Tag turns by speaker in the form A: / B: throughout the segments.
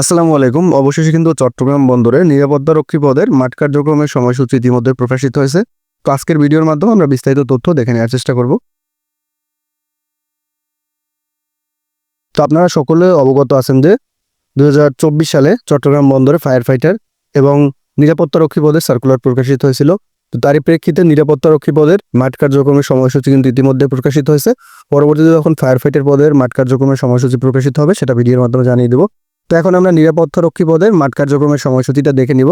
A: আসসালামু আলাইকুম। অবশেষে কিন্তু চট্টগ্রাম বন্দরে নিরাপত্তা রক্ষী পদের মাঠ কার্যক্রমের সময়সূচি ইতিমধ্যে প্রকাশিত হয়েছে। তো আজকের ভিডিওর মাধ্যমে আমরা বিস্তারিত তথ্য দেখে নেওয়ার চেষ্টা করব। তো আপনারা সকলে অবগত আছেন যে দু হাজার চব্বিশ সালে চট্টগ্রাম বন্দরে ফায়ার ফাইটার এবং নিরাপত্তা রক্ষী পদের সার্কুলার প্রকাশিত হয়েছিল। তো তারই প্রেক্ষিতে নিরাপত্তা রক্ষী পদের মাঠ কার্যক্রমের সময়সূচি কিন্তু ইতিমধ্যে প্রকাশিত হয়েছে। পরবর্তীতে যখন ফায়ার ফাইটার পদের মাঠ কার্যক্রমের সময়সূচি প্রকাশিত হবে, সেটা ভিডিওর মাধ্যমে জানিয়ে দেবো। তো এখন আমরা নিরাপত্তা রক্ষী পদের মাঠ কার্যক্রমের সময়সূচিটা দেখে নিব।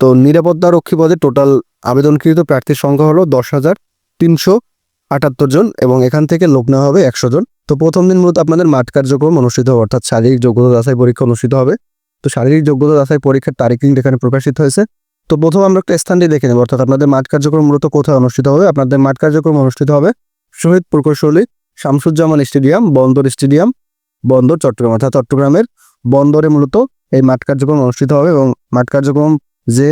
A: তো নিরাপত্তা রক্ষী পদে টোটাল আবেদনকৃত প্রার্থীর সংখ্যা হলো দশ হাজার তিনশো আটাত্তর জন এবং এখান থেকে লোক নেওয়া হবে একশো জন। তো প্রথম দিন মূলত আপনাদের মাঠ কার্যক্রম অনুষ্ঠিত হবে, অর্থাৎ শারীরিক যোগ্যতা যাচাই পরীক্ষা অনুষ্ঠিত হবে। তো শারীরিক যোগ্যতা যাচাই পরীক্ষার তারিখ কিন্তু এখানে প্রকাশিত হয়েছে। তো প্রথম আমরা একটা স্থানটি দেখে নেব, অর্থাৎ আপনাদের মাঠ কার্যক্রম মূলত কোথায় অনুষ্ঠিত হবে? আপনাদের মাঠ কার্যক্রম অনুষ্ঠিত হবে শহীদ প্রকৌশলী শামসুজ্জামান স্টেডিয়াম, বন্দর স্টেডিয়াম, বন্দর চট্টগ্রাম, অর্থাৎ চট্টগ্রামের বন্দরে মূলত এই মাঠ কার্যক্রম অনুষ্ঠিত হবে এবং মাঠ কার্যক্রম যে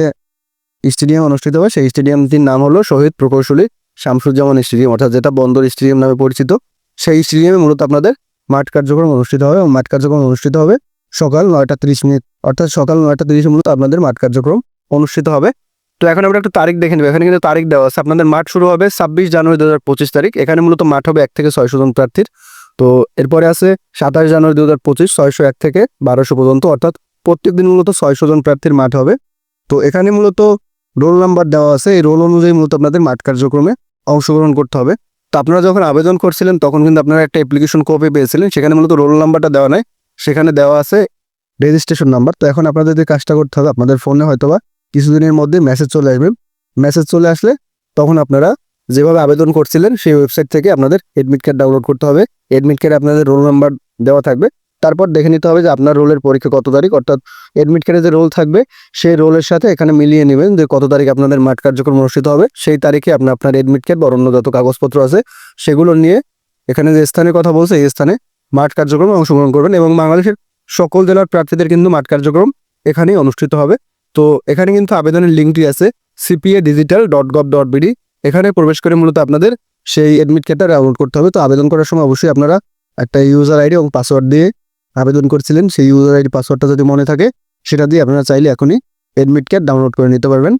A: স্টেডিয়াম অনুষ্ঠিত হবে, সেই স্টেডিয়ামটির নাম হলো শহীদ প্রকৌশলী শামসুজ্জামান স্টেডিয়াম, অর্থাৎ যেটা বন্দর স্টেডিয়াম নামে পরিচিত। সেই স্টেডিয়ামে মূলত আপনাদের মাঠ কার্যক্রম অনুষ্ঠিত হবে এবং মাঠ কার্যক্রম অনুষ্ঠিত হবে সকাল নয়টা তিরিশ মিনিট, অর্থাৎ সকাল নয়টা তিরিশ মূলত আপনাদের মাঠ কার্যক্রম অনুষ্ঠিত হবে। তো এখন আমরা একটা তারিখ দেখে নেব। এখানে কিন্তু তারিখ দেওয়া আছে। আপনাদের মাঠ শুরু হবে ছাব্বিশ জানুয়ারি দু হাজার পঁচিশ তারিখ। এখানে মূলত মাঠ হবে এক থেকে ছয়শো জন প্রার্থীর। তো এরপরে আছে সাতাশ জানুয়ারি দু হাজার পঁচিশ ছয়শো এক থেকে বারোশো পর্যন্ত, অর্থাৎ প্রত্যেক দিন মূলত ছয়শো জন প্রার্থীর মাঠ হবে। তো এখানে মূলত রোল নাম্বার দেওয়া আছে, এই রোল অনুযায়ী মূলত আপনাদের মাঠ কার্যক্রমে অংশগ্রহণ করতে হবে। তো আপনারা যখন আবেদন করছিলেন, তখন কিন্তু আপনারা একটা অ্যাপ্লিকেশন কপি পেয়েছিলেন, সেখানে মূলত রোল নাম্বারটা দেওয়া নাই। সেখানে দেওয়া আছে রেজিস্ট্রেশন নাম্বার তো এখন আপনাদের কাজটা করতে হবে, আপনাদের ফোনে হয়তোবা কিছুদিনের মধ্যে মেসেজ চলে আসবে। মেসেজ চলে আসলে তখন আপনারা যেভাবে আবেদন করছিলেন, সেই ওয়েবসাইট থেকে আপনাদের এডমিট কার্ড ডাউনলোড করতে হবে। এডমিট কার্ডে আপনাদের রোল নাম্বার দেওয়া থাকবে। তারপর দেখে নিতে হবে যে আপনার রোলের পরীক্ষা কত তারিখ, অর্থাৎ এডমিট কার্ডে যে রোল থাকবে, সেই রোলের সাথে এখানে মিলিয়ে নেবেন যে কত তারিখ আপনাদের মাঠ কার্যক্রম অনুষ্ঠিত হবে। সেই তারিখে আপনি আপনার এডমিট কার্ড বা অন্য যত কাগজপত্র আছে, সেগুলো নিয়ে এখানে যে স্থানের কথা বলছে, এই স্থানে মাঠ কার্যক্রমে অংশগ্রহণ করবেন এবং বাংলাদেশের সকল জেলার প্রার্থীদের কিন্তু মাঠ কার্যক্রম এখানেই অনুষ্ঠিত হবে। তো এখানে কিন্তু আবেদনের লিঙ্কটি আছে CPA digital dot gov dot BD এখানে প্রবেশ করে মূলত আপনাদের সেই অ্যাডমিট কার্ডটা ডাউনলোড করতে হবে। তো আবেদন করার সময় অবশ্যই আপনারা একটা ইউজার আইডি এবং পাসওয়ার্ড দিয়ে আবেদন করেছিলেন। সেই ইউজার আইডি পাসওয়ার্ডটা যদি মনে থাকে, সেটা দিয়ে আপনারা চাইলে এখনই অ্যাডমিট কার্ড ডাউনলোড করে নিতে পারবেন।